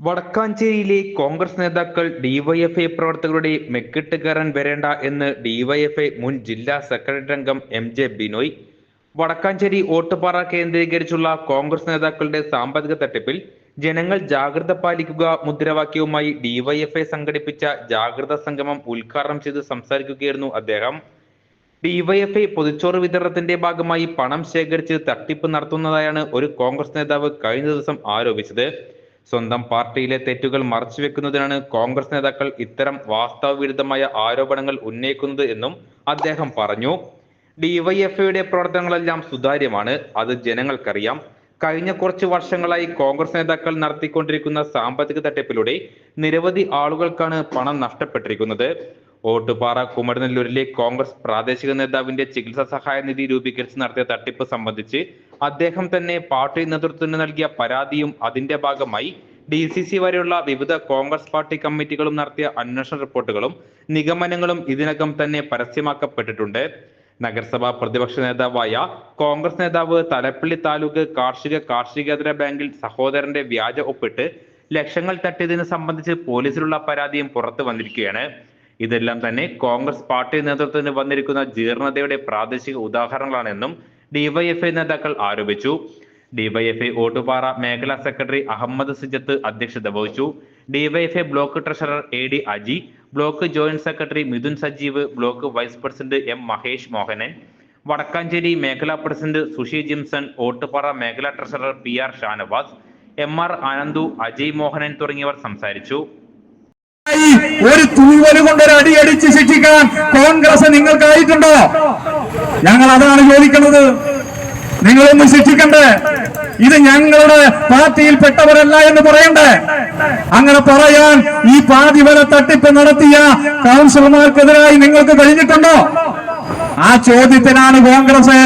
വടക്കാഞ്ചേരിയിലെ കോൺഗ്രസ് നേതാക്കൾ ഡിവൈഎഫ്ഐ പ്രവർത്തകരുടെ മെക്കിട്ട് കയറാൻ വരേണ്ട എന്ന് ഡിവൈഎഫ്ഐ മുൻ ജില്ലാ സെക്രട്ടറി അംഗം എം ജെ ബിനോയ്. വടക്കാഞ്ചേരി ഓട്ടുപാറ കേന്ദ്രീകരിച്ചുള്ള കോൺഗ്രസ് നേതാക്കളുടെ സാമ്പത്തിക തട്ടിപ്പിൽ ജനങ്ങൾ ജാഗ്രത പാലിക്കുക മുദ്രാവാക്യവുമായി ഡിവൈഎഫ്ഐ സംഘടിപ്പിച്ച ജാഗ്രത സംഗമം ഉദ്ഘാടനം ചെയ്ത് സംസാരിക്കുകയായിരുന്നു അദ്ദേഹം. ഡിവൈഎഫ്ഐ പൊതിച്ചോറ് വിതരണത്തിന്റെ ഭാഗമായി പണം ശേഖരിച്ച് തട്ടിപ്പ് നടത്തുന്നതായാണ് ഒരു കോൺഗ്രസ് നേതാവ് കഴിഞ്ഞ ദിവസം ആരോപിച്ചത്. സ്വന്തം പാർട്ടിയിലെ തെറ്റുകൾ മറച്ചുവെക്കുന്നതിനാണ് കോൺഗ്രസ് നേതാക്കൾ ഇത്തരം വാസ്തവ വിരുദ്ധമായ ആരോപണങ്ങൾ ഉന്നയിക്കുന്നത് എന്നും അദ്ദേഹം പറഞ്ഞു. ഡിവൈഎഫ്ഐയുടെ പ്രവർത്തനങ്ങളെല്ലാം സുതാര്യമാണ് അത് ജനങ്ങൾക്കറിയാം. കഴിഞ്ഞ കുറച്ച് വർഷങ്ങളായി കോൺഗ്രസ് നേതാക്കൾ നടത്തിക്കൊണ്ടിരിക്കുന്ന സാമ്പത്തിക തട്ടിപ്പിലൂടെ നിരവധി ആളുകൾക്കാണ് പണം നഷ്ടപ്പെട്ടിരിക്കുന്നത്. ഓട്ടുപാറ കുമരനെല്ലൂരിലെ കോൺഗ്രസ് പ്രാദേശിക നേതാവിന്റെ ചികിത്സാ സഹായ നിധി രൂപീകരിച്ച് നടത്തിയ തട്ടിപ്പ് സംബന്ധിച്ച് അദ്ദേഹം തന്നെ പാർട്ടി നേതൃത്വത്തിന് നൽകിയ പരാതിയും അതിന്റെ ഭാഗമായി ഡി സി സി വരെയുള്ള വിവിധ കോൺഗ്രസ് പാർട്ടി കമ്മിറ്റികളും നടത്തിയ അന്വേഷണ റിപ്പോർട്ടുകളും നിഗമനങ്ങളും ഇതിനകം തന്നെ പരസ്യമാക്കപ്പെട്ടിട്ടുണ്ട്. നഗരസഭാ പ്രതിപക്ഷ നേതാവായ കോൺഗ്രസ് നേതാവ് തലപ്പള്ളി താലൂക്ക് കാർഷിക കാർഷികേതര ബാങ്കിൽ സഹോദരന്റെ വ്യാജ ഒപ്പിട്ട് ലക്ഷങ്ങൾ തട്ടിയതിനെ സംബന്ധിച്ച് പോലീസിലുള്ള പരാതിയും പുറത്തു വന്നിരിക്കുകയാണ്. ഇതെല്ലാം തന്നെ കോൺഗ്രസ് പാർട്ടി നേതൃത്വത്തിന് വന്നിരിക്കുന്ന ജീർണതയുടെ പ്രാദേശിക ഉദാഹരണങ്ങളാണെന്നും ഡിവൈഎഫ്ഐ നേതാക്കൾ ആരോപിച്ചു. ഡിവൈഎഫ്ഐ ഓട്ടുപാറ മേഖലാ സെക്രട്ടറി അഹമ്മദ് സിജത്ത് അധ്യക്ഷത വഹിച്ചു. DYFI block treasurer A D Aji block joint secretary Mithun Sajeev block vice president M Mahesh Mohanan Vadakkanchery മേഖലാ പ്രസിഡന്റ് സുഷി ജിംസൺ ഓട്ടുപാറ മേഖലാ treasurer P R Shanavas M R Anandu Ajay Mohanan തുടങ്ങിയവർ സംസാരിച്ചു. ഒരു തൂവൽ കൊണ്ട് അടി അടിച്ച് ശിക്ഷിക്കാൻ കോൺഗ്രസ് നിങ്ങൾക്കായിട്ടുണ്ടോ? ഞങ്ങൾ അതാണ് ചോദിക്കുന്നത് നിങ്ങളൊന്നും ശിക്ഷിക്കണ്ടേ. ഇത് ഞങ്ങളുടെ പാർട്ടിയിൽ പെട്ടവരല്ല എന്ന് പറയണ്ടേ. അങ്ങനെ പറയാൻ ഈ പാതി വരെ തട്ടിപ്പ് നടത്തിയ കൗൺസിലർമാർക്കെതിരായി നിങ്ങൾക്ക് കഴിഞ്ഞിട്ടുണ്ടോ? ആ ചോദ്യത്തിനാണ് കോൺഗ്രസ്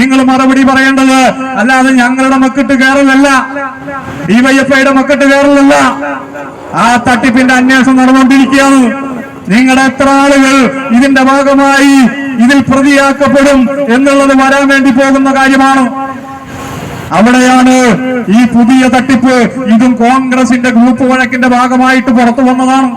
നിങ്ങൾ മറുപടി പറയേണ്ടത്. അല്ലാതെ ഞങ്ങളുടെ മക്കിട്ട് കയറലല്ല. ഡിവൈഎഫ്ഐയുടെ മക്കിട്ട് കയറലല്ല. ആ തട്ടിപ്പിന്റെ അന്വേഷണം നടന്നുകൊണ്ടിരിക്കുകയാണ്. നിങ്ങളുടെ എത്ര ആളുകൾ ഇതിന്റെ ഭാഗമായി ഇതിൽ പ്രതിയാക്കപ്പെടും എന്നുള്ളത് വരാൻ വേണ്ടി പോകുന്ന കാര്യമാണ്. അവിടെയാണ് ഈ പുതിയ തട്ടിപ്പ്. ഇതും കോൺഗ്രസിന്റെ ഗ്രൂപ്പ് വഴക്കിന്റെ ഭാഗമായിട്ട് പുറത്തു വന്നതാണ്.